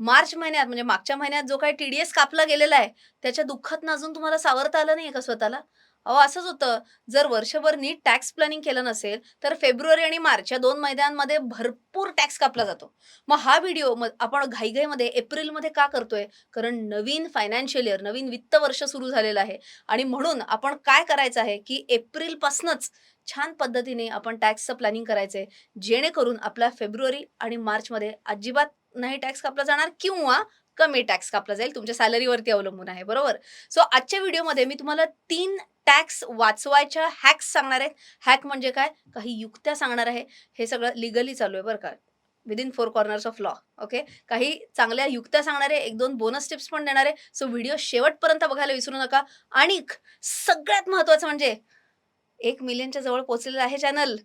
मार्च महिन्यात म्हणजे मागच्या महिन्यात जो काही टी डी एस कापला गेलेला आहे त्याच्या दुःखात अजून तुम्हाला सावरता आलं नाही का स्वतःला? अहो असंच होतं. जर वर्षभर नीट टॅक्स प्लॅनिंग केलं नसेल तर फेब्रुवारी आणि मार्च या दोन महिन्यांमध्ये भरपूर टॅक्स कापला जातो. मग हा व्हिडिओ मग आपण घाईघाईमध्ये एप्रिलमध्ये का करतोय? कारण नवीन फायनान्शियल इयर नवीन वित्त वर्ष सुरू झालेलं आहे. आणि म्हणून आपण काय करायचं आहे की एप्रिलपासूनच छान पद्धतीने आपण टॅक्सचं प्लॅनिंग करायचं आहे जेणेकरून आपला फेब्रुवारी आणि मार्चमध्ये अजिबात नाही टॅक्स कापला जाणार किंवा कमी टॅक्स कापला जाईल तुमच्या सॅलरीवरती अवलंबून आहे बरोबर? सो आजच्या व्हिडिओमध्ये मी तुम्हाला तीन टॅक्स वाचवायच्या हॅक्स सांगणार आहेत हॅक म्हणजे काय? काही युक्त्या सांगणार आहे. हे सगळं लिगली चालू आहे बरं का. Within four corners of law okay काही चांगल्या युक्त्या सांगणार आहे. एक दोन बोनस टिप्स पण देणार आहे. सो व्हिडिओ शेवटपर्यंत बघायला विसरू नका. आणि सगळ्यात महत्त्वाचं म्हणजे एक मिलियनच्या जवळ पोहोचलेलं आहे चॅनल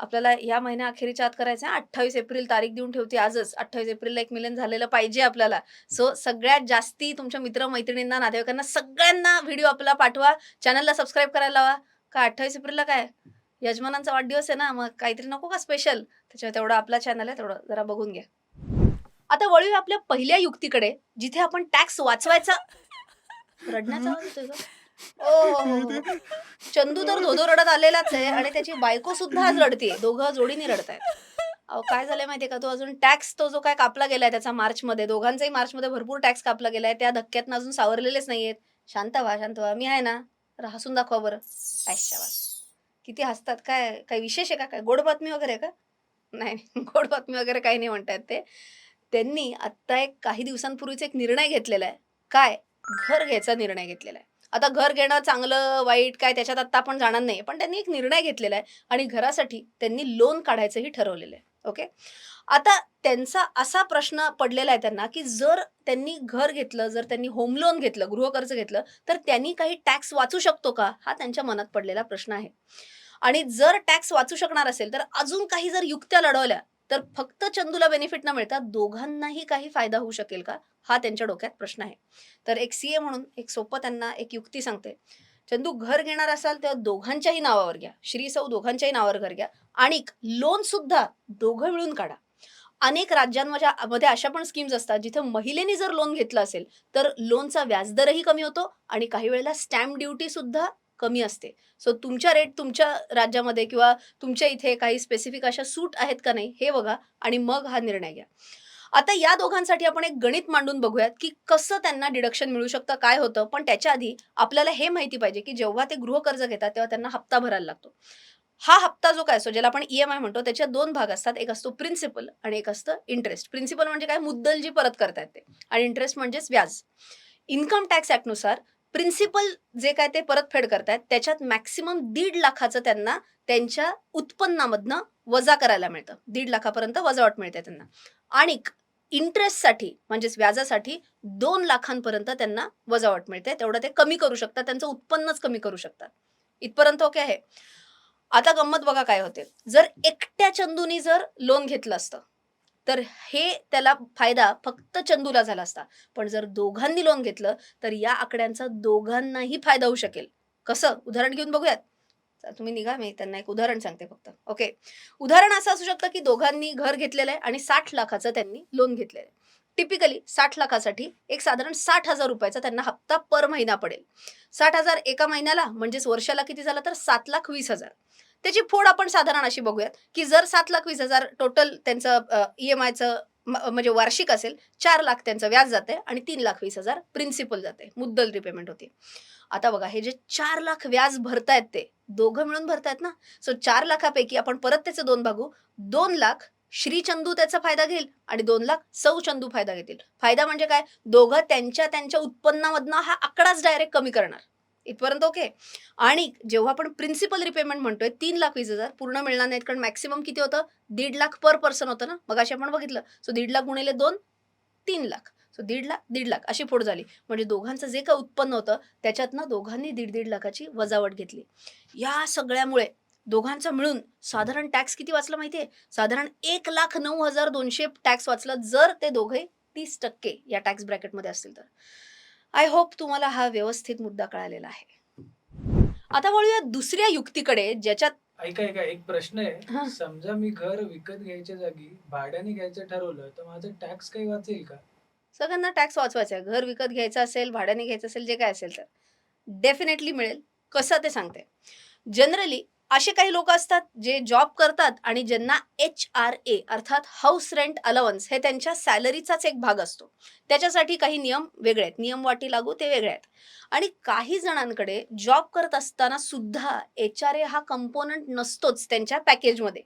आपल्याला या महिन्या अखेरीच्या आत करायचं आहे. अठ्ठावीस एप्रिल तारीख देऊन ठेवते आजच. अठ्ठावीस एप्रिलला एक मिलियन झालेलं पाहिजे आपल्याला. सो सगळ्यात जास्ती तुमच्या मित्र मैत्रिणींना नातेवाईकांना सगळ्यांना व्हिडिओ आपला पाठवा. चॅनलला सबस्क्राईब करायला लावा. का अठ्ठावीस एप्रिलला काय? यजमानांचा वाढदिवस आहे ना मग काहीतरी नको का स्पेशल त्याच्यावर तेवढा आपला चॅनल आहे तेवढं जरा बघून घ्या. आता वळूया आपल्या पहिल्या युक्तीकडे जिथे आपण टॅक्स वाचवायचा. रडण्याचा आवाज येतोय ओ, हो, हो, हो. चंदू तर धोधो रडत आलेलाच आहे आणि त्याची बायको सुद्धा आज रडते दोघं जोडीने रडतायत. अहो काय झालंय माहितीये का? तो अजून टॅक्स तो जो काय कापला गेलाय त्याचा मार्चमध्ये दोघांचाही मार्चमध्ये भरपूर टॅक्स कापला गेलाय. त्या धक्क्यातनं अजून सावरलेलेच नाहीयेत. शांत व्हा शांत व्हा. मी आहे ना तर हसून दाखवा बरं. ऐशाबास किती हसतात. काय काय विशेष आहे का? काय गोड बातमी वगैरे आहे का? नाही नाही, गोड बातमी वगैरे काही नाही म्हणतायत ते. त्यांनी आत्ता एक काही दिवसांपूर्वीच एक निर्णय घेतलेला आहे. काय? घर घ्यायचा निर्णय घेतलेला आहे. आता घर घेणं चांगलं वाईट काय त्याच्यात आत्ता आपण जाणार नाही पण त्यांनी एक निर्णय घेतलेला आहे आणि घरासाठी त्यांनी लोन काढायचंही ठरवलेलं आहे. ओके आता त्यांचा असा प्रश्न पडलेला आहे त्यांना की जर त्यांनी घर घेतलं जर त्यांनी होम लोन घेतलं गृहकर्ज घेतलं तर त्यांनी काही टॅक्स वाचू शकतो का? हा त्यांच्या मनात पडलेला प्रश्न आहे. आणि जर टॅक्स वाचू शकणार असेल तर अजून काही जर युक्त्या लढवल्या तर फक्त चंदूला बेनिफिट न मिळता दोघांनाही काही फायदा होऊ शकेल का? हा त्यांच्या डोक्यात प्रश्न आहे. तर एक सी ए म्हणून एक सोपं त्यांना एक युक्ती सांगते. चंदू घर घेणार असाल तर दोघांच्याही नावावर घ्या. श्री सौ दोघांच्याही नावावर घर घ्या. आणि लोन सुद्धा दोघं मिळून काढा. अनेक राज्यांमध्ये मध्ये अशा पण स्कीम्स असतात जिथे महिलेने जर लोन घेतलं असेल तर लोनचा व्याजदरही कमी होतो आणि काही वेळेला स्टॅम्प ड्युटी सुद्धा कमी असते. सो तुमच्या रेट तुमच्या राज्यामध्ये किंवा तुमच्या इथे काही स्पेसिफिक अशा सूट आहेत का नाही हे बघा आणि मग हा निर्णय घ्या. आता या दोघांसाठी आपण एक गणित मांडून बघूयात की कसं त्यांना डिडक्शन मिळू शकतं काय होतं. पण त्याच्या आधी आपल्याला हे माहिती पाहिजे की जेव्हा ते गृहकर्ज घेतात तेव्हा त्यांना हप्ता भरायला लागतो. हा हप्ता जो काय असतो ज्याला आपण ई एम आय म्हणतो त्याच्या दोन भाग असतात. एक असतो प्रिन्सिपल आणि एक असतं इंटरेस्ट प्रिन्सिपल म्हणजे काय? मुद्दल जी परत करतायत ते. आणि इंटरेस्ट म्हणजेच व्याज. इन्कम टॅक्स ॲक्टनुसार प्रिन्सिपल जे काय ते परतफेड करतायत त्याच्यात मॅक्सिमम दीड लाखाचं त्यांना त्यांच्या उत्पन्नामधनं वजा करायला मिळतं. दीड लाखापर्यंत वजावट मिळते त्यांना. आणि इंटरेस्टसाठी म्हणजेच व्याजासाठी दोन लाखांपर्यंत त्यांना वजावट मिळते. तेवढं ते कमी करू शकतात त्यांचं उत्पन्नच कमी करू शकतात. इथपर्यंत ओके आहे. आता गंमत बघा काय होते. जर एकट्या चंदूनी जर लोन घेतलं असतं तर हे त्याला फायदा फक्त चंदूला झाला असता. पण जर दोघांनी लोन घेतलं तर या आकड्यांचा दोघांनाही फायदा होऊ शकेल. कसं? उदाहरण घेऊन बघूयात. तुम्ही निघा मी त्यांना एक उदाहरण सांगते फक्त. ओके. उदाहरण असं असू शकतं की दोघांनी घर घेतलेलं आहे आणि साठ लाखाचं त्यांनी लोन घेतलेलं आहे. टिपिकली साठ लाखासाठी एक साधारण साठ हजार रुपयाचा त्यांना हप्ता पर महिना पडेल. साठ हजार एका महिन्याला म्हणजेच वर्षाला किती झालं तर सात लाख वीस हजार. त्याची फोड आपण साधारण अशी बघूयात की जर सात लाख वीस हजार टोटल त्यांचं ई एम आयचं म्हणजे वार्षिक असेल चार लाख त्यांचं व्याज जाते आणि तीन लाख वीस हजार प्रिन्सिपल जाते मुद्दल रिपेमेंट होते. आता बघा हे जे चार लाख व्याज भरतायत ते दोघं मिळून भरतायत ना? सो चार लाखापैकी आपण परत त्याचे दोन भागू दोन लाख श्री चंदू त्याचा फायदा घेईल आणि दोन लाख सौ चंदू फायदा घेतील. फायदा म्हणजे काय? दोघं त्यांच्या त्यांच्या उत्पन्नामधनं हा आकडाच डायरेक्ट कमी करणार. इथपर्यंत ओके. आणि जेव्हा आपण प्रिन्सिपल रिपेमेंट म्हणतोय तीन लाख वीस हजार पूर्ण मिळणार नाहीत कारण मॅक्सिमम किती होतं? दीड लाख पर पर्सन होतं ना? मग असे आपण बघितलं. सो दीड लाख गुणिले दोन तीन लाख. सो दीड लाख दीड लाख अशी फोड झाली. म्हणजे दोघांचं जे काय उत्पन्न होतं त्याच्यातनं दोघांनी दीड दीड लाखाची वजावट घेतली. या सगळ्यामुळे दोघांचं मिळून साधारण टॅक्स किती वाचलं माहितीये? साधारण एक लाख नऊ हजार दोनशे टॅक्स वाचलं जर ते दोघे तीस टक्के या टॅक्स ब्रॅकेटमध्ये असतील तर. आय होप तुम्हाला हा व्यवस्थित मुद्दा कळालेला आहे. आता वळूया दुसऱ्या युक्तीकडे ज्याच्यात ऐका ऐका एक प्रश्न हा. आहे समजा मी घर विकत घ्यायच्या जागी भाड्याने घ्यायचं ठरवलं तर माझं टॅक्स काही वाचेल का? सगळ्यांना टॅक्स वाचवायचा आहे. घर विकत घ्यायचं असेल भाड्याने घ्यायचं असेल जे काय असेल तर. डेफिनेटली मिळेल. कसं ते सांगते. जनरली असे काही लोक असतात जे जॉब करतात आणि ज्यांना एच आर ए अर्थात हाऊस रेंट अलावन्स हे त्यांच्या सॅलरीचाच एक भाग असतो. त्याच्यासाठी काही नियम वेगळे आहेत. नियम वाटी लागू ते वेगळे आहेत. आणि काही जणांकडे जॉब करत असताना सुद्धा एच आर ए हा कंपोनंट नसतोच त्यांच्या पॅकेजमध्ये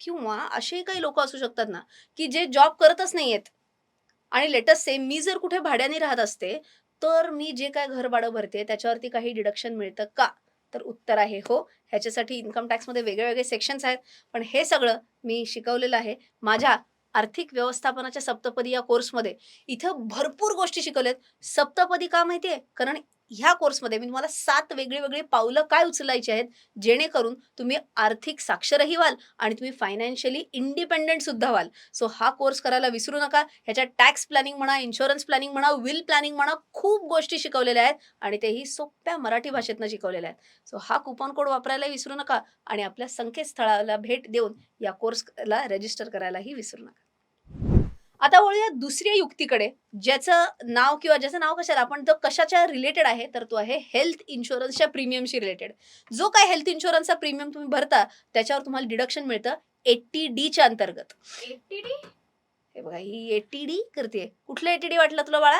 किंवा असेही काही लोक असू शकतात ना की जे जॉब करतच नाही आहेत आणि लेटस्ट से मी जर कुठे भाड्याने राहत असते तर मी जे काय घर भाडं भरते त्याच्यावरती काही डिडक्शन मिळतं का? तर उत्तर आहे हो ह्याच्यासाठी इन्कम टॅक्समध्ये वेगळे वेगळे सेक्शन्स आहेत. पण हे सगळं मी शिकवलेलं आहे. माझ्या आर्थिक व्यवस्थापनाच्या सप्तपदी या कोर्समध्ये इथं भरपूर गोष्टी शिकवल्यात. सप्तपदी का माहिती आहे कारण ह्या कोर्समध्ये मी तुम्हाला सात वेगळी वेगळी पावलं काय उचलायची आहेत? जेणेकरून तुम्ही आर्थिक साक्षरही व्हाल आणि तुम्ही फायनान्शियली इंडिपेंडेंट सुद्धा व्हाल. सो हा कोर्स करायला विसरू नका. ह्याच्या टॅक्स प्लॅनिंग म्हणा इन्शुरन्स प्लॅनिंग म्हणा विल प्लॅनिंग म्हणा खूप गोष्टी शिकवलेल्या आहेत आणि तेही सोप्या मराठी भाषेतनं शिकवलेल्या आहेत. सो हा कुपन कोड वापरायला विसरू नका आणि आपल्या संकेतस्थळाला भेट देऊन या कोर्सला रजिस्टर करायलाही विसरू नका. आता वळूया दुसऱ्या युक्तीकडे ज्याचं नाव किंवा ज्याचं नाव कशाला आपण तो कशाच्या रिलेटेड आहे तर तो आहे हेल्थ इन्शुरन्सच्या प्रीमियमशी रिलेटेड जो काय हेल्थ इन्शुरन्सचा प्रीमियम तुम्ही भरता त्याच्यावर तुम्हाला डिडक्शन मिळतं एटी डीच्या अंतर्गत. हे बघा ही एटी डी करते कुठलं एटी डी वाटलं तुला बाळा?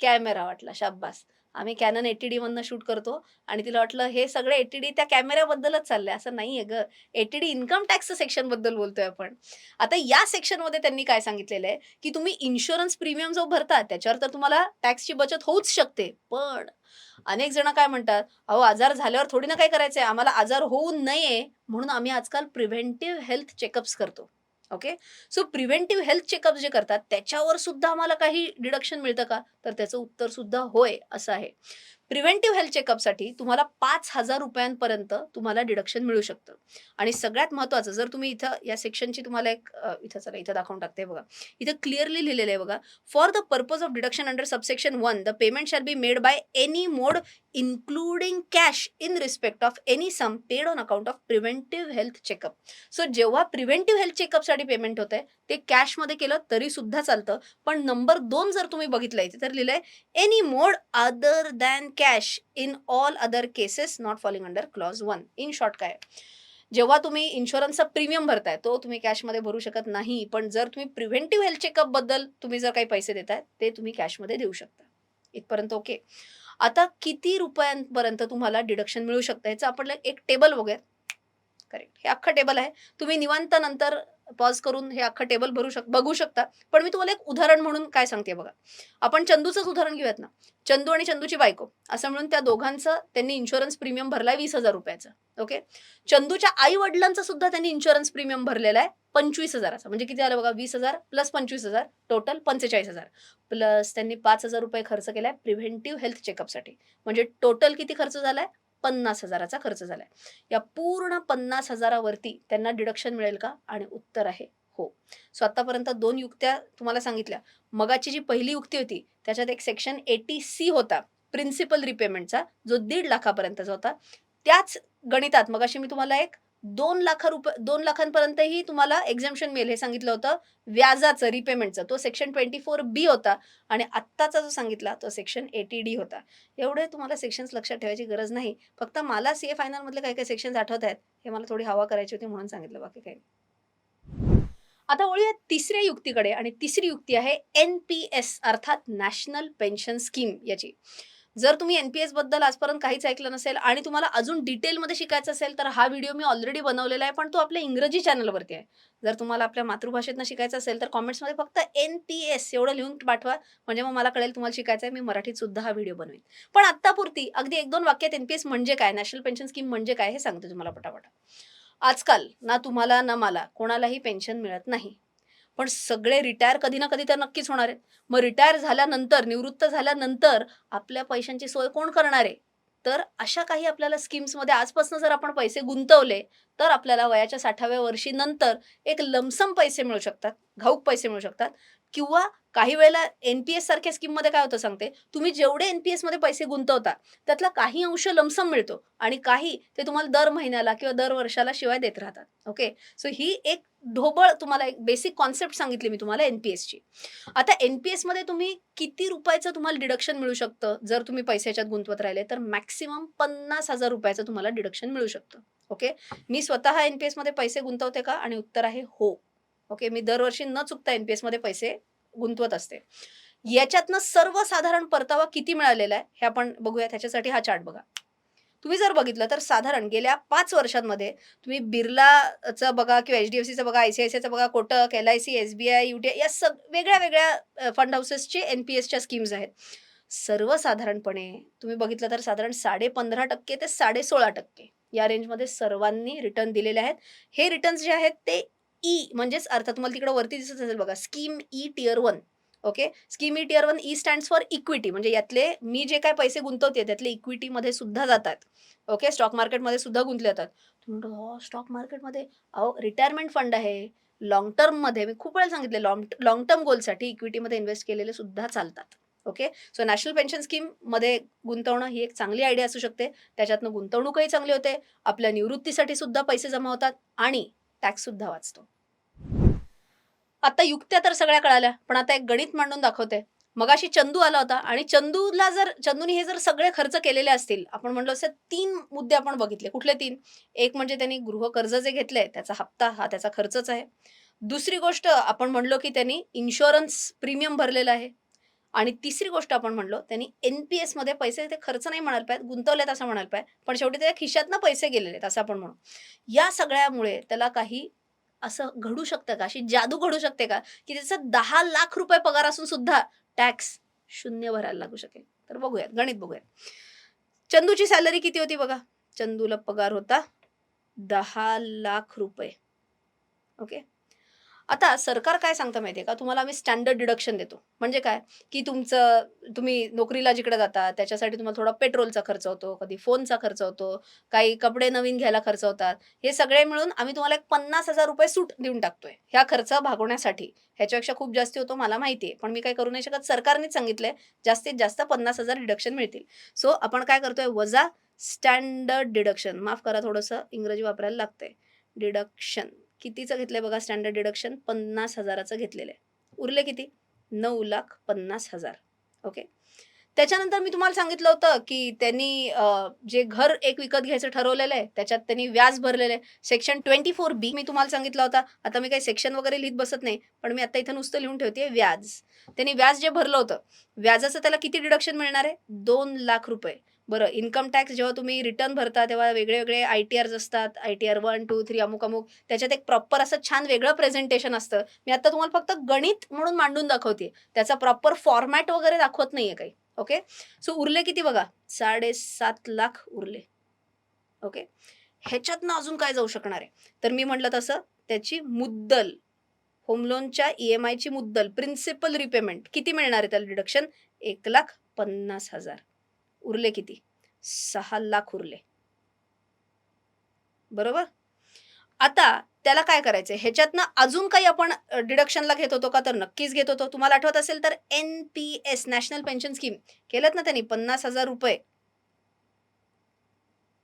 कॅमेरा. वाटला शाब्बास आम्ही कॅनन एटी डी मधनं शूट करतो. आणि तिला वाटलं हे सगळे एटी डी त्या कॅमेऱ्याबद्दलच चाललंय असं नाहीये ग. एटी डी इन्कम टॅक्स सेक्शनबद्दल बोलतोय आपण. आता या सेक्शनमध्ये त्यांनी काय सांगितलेलं आहे? की तुम्ही इन्शुरन्स प्रीमियम जो भरता त्याच्यावर तर तुम्हाला टॅक्सची बचत होऊच शकते. पण अनेक जण काय म्हणतात अहो आजार झाल्यावर थोडी ना काय करायचंय? आम्हाला आजार होऊ नये. म्हणून आम्ही आजकाल प्रिव्हेंटिव्ह हेल्थ चेकअप्स करतो. Okay so preventive health checkup जे करतात त्याच्यावर सुद्धा आम्हाला काही डिडक्शन मिळतं का? तर त्याचं उत्तर सुद्धा होय असं आहे. प्रिव्हेंटिव्ह हेल्थ चेकअपसाठी तुम्हाला पाच हजार रुपयांपर्यंत तुम्हाला डिडक्शन मिळू शकतं. आणि सगळ्यात महत्त्वाचं जर तुम्ही इथं या सेक्शनची तुम्हाला एक इथं चला इथं दाखवून टाकते बघा. इथं क्लिअरली लिहिलेलं आहे बघा. For the purpose of deduction under subsection one the payment shall be made by any mode including cash in respect of any sum paid on account of preventive health checkup so जेव्हा preventive health चेकअपसाठी payment होत आहे ते कॅशमध्ये केलं तरी सुद्धा चालतं. पण नंबर दोन जर तुम्ही बघितलं इथे तर लिहिलंय any mode other than cash in all other cases not falling under clause one in short काय? जेव्हा तुम्ही इन्शुरन्सचा प्रीमियम भरताय तो तुम्ही कॅशमध्ये भरू शकत नाही. पण जर तुम्ही प्रिव्हेंटिव्ह हेल्थ चेकअपबद्दल तुम्ही जर काही पैसे देताय ते तुम्ही कॅशमध्ये देऊ शकता. इथपर्यंत ओके आता किती रुपयांपर्यंत तुम्हाला डिडक्शन मिळू शकतं? ह्याचं आपण एक टेबल बघूया. करेक्ट हे अख्खं टेबल आहे. तुम्ही निवांत नंतर पॉज करून हे अख्खं टेबल भरू शक बघू शकता. पण मी तुम्हाला एक उदाहरण म्हणून काय सांगते बघा. आपण चंदूचंच उदाहरण घेऊयात ना. चंदू आणि चंदूची बायको. असं म्हणून त्या दोघांचं त्यांनी इन्शुरन्स प्रीमियम भरलाय वीस हजार रुपयाचं. ओके चंदूच्या आई वडिलांचा सुद्धा त्यांनी इन्शुरन्स प्रीमियम भरलेला आहे पंचवीस हजाराचा. म्हणजे किती आलं बघा? वीस हजार प्लस पंचवीस हजार. टोटल पंचेचाळीस हजार. प्लस त्यांनी पाच हजार रुपये खर्च केलाय प्रिव्हेंटिव्ह हेल्थ चेकअपसाठी म्हणजे टोटल किती खर्च झालाय? पन्नास हजाराचा खर्च झालाय. या पूर्ण पन्नास हजारावरती त्यांना डिडक्शन मिळेल का? आणि उत्तर आहे हो. सो आतापर्यंत दोन युक्त्या तुम्हाला सांगितल्या. मगाची जी पहिली युक्ती होती त्याच्यात एक सेक्शन एटी सी होता प्रिन्सिपल रिपेमेंटचा जो दीड लाखापर्यंतचा होता. त्याच गणितात मगाशी मी तुम्हाला एक दोन लाख रुपये दोन लाखांपर्यंतही तुम्हाला एक्झाम्शन मिळेल. हे सांगितलं होतं व्याजाचं रिपेमेंटचं तो सेक्शन ट्वेंटी फोर बी होता आणि आत्ताचा जो सांगितला तो सेक्शन एटी डी होता. एवढे तुम्हाला सेक्शन्स लक्षात ठेवायची गरज नाही. फक्त मला सी ए फायनलमधले काही काही सेक्शन्स आठवत आहेत. हे मला थोडी हवा करायची होती म्हणून सांगितलं बाकी काही आता वळूया तिसऱ्या युक्तीकडे आणि तिसरी युक्ती आहे एन पी एस अर्थात नॅशनल पेन्शन स्कीम याची. जर तुम्ही एन पी एसबद्दल आजपर्यंत काहीच ऐकलं नसेल आणि तुम्हाला अजून डिटेलमध्ये शिकायचं असेल तर हा व्हिडिओ मी ऑलरेडी बनवलेला आहे पण तो आपल्या इंग्रजी चॅनलवरती आहे. जर तुम्हाला आपल्या मातृभाषेतनं शिकायचं असेल तर कॉमेंट्समध्ये फक्त एन पी एस एवढं लिहून पाठवा म्हणजे मग मला कळेल तुम्हाला शिकायचं आहे मी मराठीत सुद्धा हा व्हिडिओ बनवेन. पण आत्तापुरती अगदी एक दोन वाक्यात एन पी एस म्हणजे काय नॅशनल पेन्शन स्कीम म्हणजे काय हे सांगते तुम्हाला पटापट. आजकाल ना तुम्हाला ना मला कोणालाही पेन्शन मिळत नाही. पण सगळे रिटायर कधी ना कधी तर नक्कीच होणार आहेत. मग रिटायर झाल्यानंतर निवृत्त झाल्यानंतर आपल्या पैशांची सोय कोण करणार आहे? तर अशा काही आपल्याला स्कीम्समध्ये आजपासून जर आपण पैसे गुंतवले तर आपल्याला वयाच्या साठाव्या वर्षी नंतर एक लमसम पैसे मिळू शकतात घाऊक पैसे मिळू शकतात. किंवा काही वेळेला एन पी एस सारख्या स्कीममध्ये काय होतं सांगते? तुम्ही जेवढे एन पी एसमध्ये पैसे गुंतवता त्यातला काही अंश लमसम मिळतो आणि काही ते तुम्हाला दर महिन्याला किंवा दर वर्षाला शिवाय देत राहतात. ओके सो ही एक ढोबळ तुम्हाला एक बेसिक कॉन्सेप्ट सांगितली मी तुम्हाला एन पी एसची आता एन पी एसमध्ये तुम्ही किती रुपयाचं तुम्हाला डिडक्शन मिळू शकतं? जर तुम्ही पैशाच्यात गुंतवत राहिले तर मॅक्सिमम पन्नास हजार रुपयाचं तुम्हाला डिडक्शन मिळू शकतं. ओके मी स्वतः एन पी एसमध्ये पैसे गुंतवते का? आणि उत्तर आहे हो. ओके मी दरवर्षी न चुकता एन पी एसमध्ये पैसे गुंतवत असते. याच्यातनं सर्वसाधारण परतावा किती मिळालेला आहे? हे आपण बघूया. त्याच्यासाठी हा चार्ट बघा. तुम्ही जर बघितलं तर साधारण गेल्या पाच वर्षांमध्ये तुम्ही बिर्लाचं बघा किंवा एच डी एफ सीचं बघा आय सी आय सीचं बघा Kotak L I C S B I UTI या सग वेगळ्या वेगळ्या फंड हाऊसेसचे एन पी एसच्या स्कीम्स आहेत. सर्वसाधारणपणे तुम्ही बघितलं तर साधारण साडे पंधरा टक्के ते साडे सोळा टक्के या रेंजमध्ये सर्वांनी रिटर्न दिलेले आहेत. हे रिटर्न्स जे आहेत ते ई म्हणजेच अर्थात तुम्हाला तिकडे वरती दिसत असेल बघा scheme E tier one okay scheme E tier one E stands for equity म्हणजे यातले मी जे काय पैसे गुंतवते त्यातले इक्विटीमध्ये सुद्धा जातात. ओके स्टॉक मार्केटमध्ये सुद्धा गुंतले जातात. स्टॉक मार्केटमध्ये अहो रिटायरमेंट फंड आहे. लॉंग टर्ममध्ये मी खूप वेळा सांगितले लॉंग लॉंग टर्म गोलसाठी इक्विटीमध्ये इन्व्हेस्ट केलेले सुद्धा चालतात. ओके सो नॅशनल पेन्शन स्कीममध्ये गुंतवणं ही एक चांगली आयडिया असू शकते. त्याच्यातनं गुंतवणूकही चांगली होते. आपल्या निवृत्तीसाठी सुद्धा पैसे जमा होतात आणि टॅक्स सुद्धा वाचतो. आता युक्त्या तर सगळ्या कळाल्या पण आता एक गणित मांडून दाखवते. मगाशी चंदू आला होता आणि चंदूला जर चंदूने हे जर सगळे खर्च केलेले असतील आपण म्हणलो असे तीन मुद्दे आपण बघितले. कुठले तीन? एक म्हणजे त्यांनी गृहकर्ज जे घेतलंय त्याचा हप्ता हा त्याचा खर्चच आहे. दुसरी गोष्ट आपण म्हणलो की त्यांनी इन्शुरन्स प्रीमियम भरलेलं आहे. आणि तिसरी गोष्ट आपण म्हणलो त्यांनी एन पी एसमध्ये पैसे ते खर्च नाही म्हणायला पाहिजे गुंतवलेत असं म्हणायला पाहिजे पण शेवटी त्याच्या खिशातनं पैसे गेलेले आहेत असं आपण म्हणू. या सगळ्यामुळे त्याला काही असं घडू शकतं का? अशी जादू घडू शकते का? की त्याचा दहा लाख रुपये पगार असून सुद्धा टॅक्स शून्य भरायला लागू शकेल. तर बघूयात गणित बघूयात. चंदूची सॅलरी किती होती बघा? चंदूला पगार होता दहा लाख रुपये. ओके आता सरकार काय सांगतं माहितीये का? तुम्हाला आम्ही स्टँडर्ड डिडक्शन देतो. म्हणजे काय? की तुमचं तुम्ही नोकरीला जिकडे जाता त्याच्यासाठी तुम्हाला थोडा पेट्रोलचा खर्च होतो कधी फोनचा खर्च होतो काही कपडे नवीन घ्यायला खर्च होतात. हे सगळे मिळून आम्ही तुम्हाला एक पन्नास हजार रुपये सूट देऊन टाकतोय. ह्या खर्च भागवण्यासाठी. ह्याच्यापेक्षा खूप जास्ती होतो मला माहिती आहे पण मी काय करू नाही शकत. सरकारनेच सांगितलंय जास्तीत जास्त पन्नास हजार डिडक्शन मिळतील. सो आपण काय करतोय? वजा स्टँडर्ड डिडक्शन माफ करा थोडंसं इंग्रजी वापरायला लागतंय. डिडक्शन कितीचं घेतलंय बघा स्टँडर्ड डिडक्शन पन्नास हजाराचं घेतलेलं आहे. उरले किती? नऊ लाख पन्नास हजार. ओके त्याच्यानंतर मी तुम्हाला सांगितलं होतं की त्यांनी जे घर एक विकत घ्यायचं ठरवलेलं आहे त्याच्यात त्यांनी व्याज भरलेलं आहे. सेक्शन ट्वेंटी फोर बी मी तुम्हाला सांगितलं होता. आता मी काही सेक्शन वगैरे लिहित बसत नाही पण मी आता इथं नुसतं लिहून ठेवते व्याज. त्यांनी व्याज जे भरलं होतं व्याजाचं त्याला किती डिडक्शन मिळणार आहे? दोन लाख रुपये. बरं इन्कम टॅक्स जेव्हा तुम्ही रिटर्न भरता तेव्हा वेगळे वेगळे आय टी आर्स असतात. I T R one two three अमुक अमुक. त्याच्यात एक प्रॉपर असं छान वेगळं प्रेझेंटेशन असतं. मी आता तुम्हाला फक्त गणित म्हणून मांडून दाखवते. त्याचा प्रॉपर फॉर्मॅट वगैरे दाखवत नाहीये काही. ओके सो उरले किती बघा? साडेसात लाख उरले. ओके ह्याच्यातनं अजून काय जाऊ शकणार आहे? तर मी म्हटलं तसं त्याची मुद्दल. होम लोनच्या ई एम आयची मुद्दल. प्रिन्सिपल रिपेमेंट किती मिळणार आहे त्याला डिडक्शन एक लाख पन्नास हजार. उरले किती? सहा लाख उरले. बरोबर? आता त्याला काय करायचंय? ह्याच्यातनं अजून काही आपण डिडक्शनला घेत होतो का? तर नक्कीच घेत होतो. तुम्हाला आठवत असेल तर N P S national pension scheme केलं ना त्यांनी? पन्नास हजार रुपये.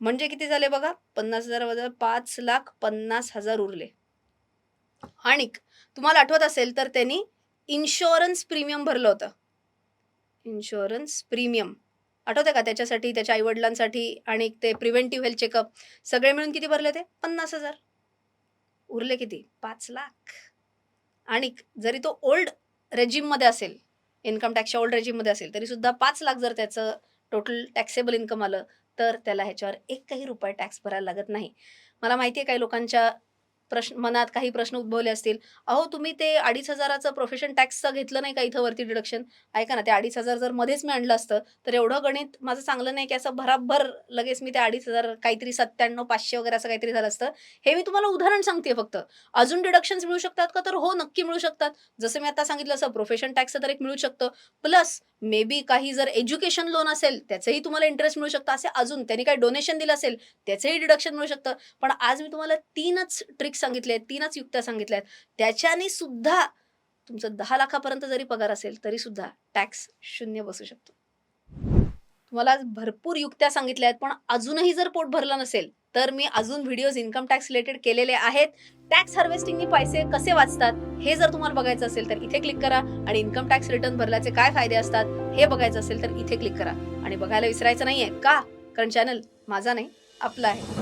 म्हणजे किती झाले बघा? पन्नास हजार वजा पाच लाख पन्नास हजार उरले. आणि तुम्हाला आठवत असेल तर त्यांनी इन्शुरन्स प्रीमियम भरलं होतं. इन्शुरन्स प्रीमियम आठवते का त्याच्यासाठी त्याच्या आईवडिलांसाठी आणि ते प्रिव्हेंटिव्ह हेल्थ चेकअप सगळे मिळून किती भरले ते पन्नास हजार. उरले किती? पाच लाख. आणि जरी तो ओल्ड रेजिममध्ये असेल इन्कम टॅक्सच्या ओल्ड रेजिममध्ये असेल तरी सुद्धा पाच लाख जर त्याचं टोटल टॅक्सेबल इन्कम आलं तर त्याला ह्याच्यावर एकही रुपये टॅक्स भरायला लागत नाही. मला माहिती आहे काही लोकांच्या प्रश्न मनात काही प्रश्न उद्भवले असतील. अहो तुम्ही ते अडीच हजाराचं प्रोफेशन टॅक्सचं घेतलं नाही का इथं वरती डिडक्शन ऐका ना ते अडीच हजार जर मध्येच मी आणलं असतं तर एवढं गणित माझं चांगलं नाही की असं भराभर लगेच मी ते अडीच हजार काहीतरी सत्त्याण्णव पाचशे वगैरे असं काहीतरी झालं असतं. हे मी तुम्हाला उदाहरण सांगते फक्त. अजून डिडक्शन्स मिळू शकतात का? तर हो नक्की मिळू शकतात. जसं मी आता सांगितलं असं प्रोफेशन टॅक्सचं तर एक मिळू शकतं. प्लस मे बी काही जर एज्युकेशन लोन असेल त्याचंही तुम्हाला इंटरेस्ट मिळू शकतं. असे अजून त्यांनी काही डोनेशन दिलं असेल त्याचंही डिडक्शन मिळू शकतं. पण आज मी तुम्हाला तीनच ट्रिक्स सांगितले आहेत तीनच युक्त्या सांगितल्या आहेत त्याच्याने सुद्धा तुमचं दहा लाखापर्यंत जरी पगार असेल तरी सुद्धा टॅक्स शून्य बसू शकतो. तुम्हाला आज भरपूर युक्त्या सांगितल्या आहेत पण अजूनही जर पोट भरलं नसेल तर मी अजून व्हिडिओज इन्कम टॅक्स रिलेटेड केलेले आहेत. टॅक्स हार्वेस्टिंगने पैसे कसे वाचतात हे जर तुम्हाला बघायचं असेल तर इथे क्लिक करा. आणि इन्कम टॅक्स रिटर्न भरल्याचे काय फायदे असतात हे बघायचं असेल तर इथे क्लिक करा. आणि बघायला विसरायचं नाहीये का? कारण चॅनल माझा नाही आपला आहे.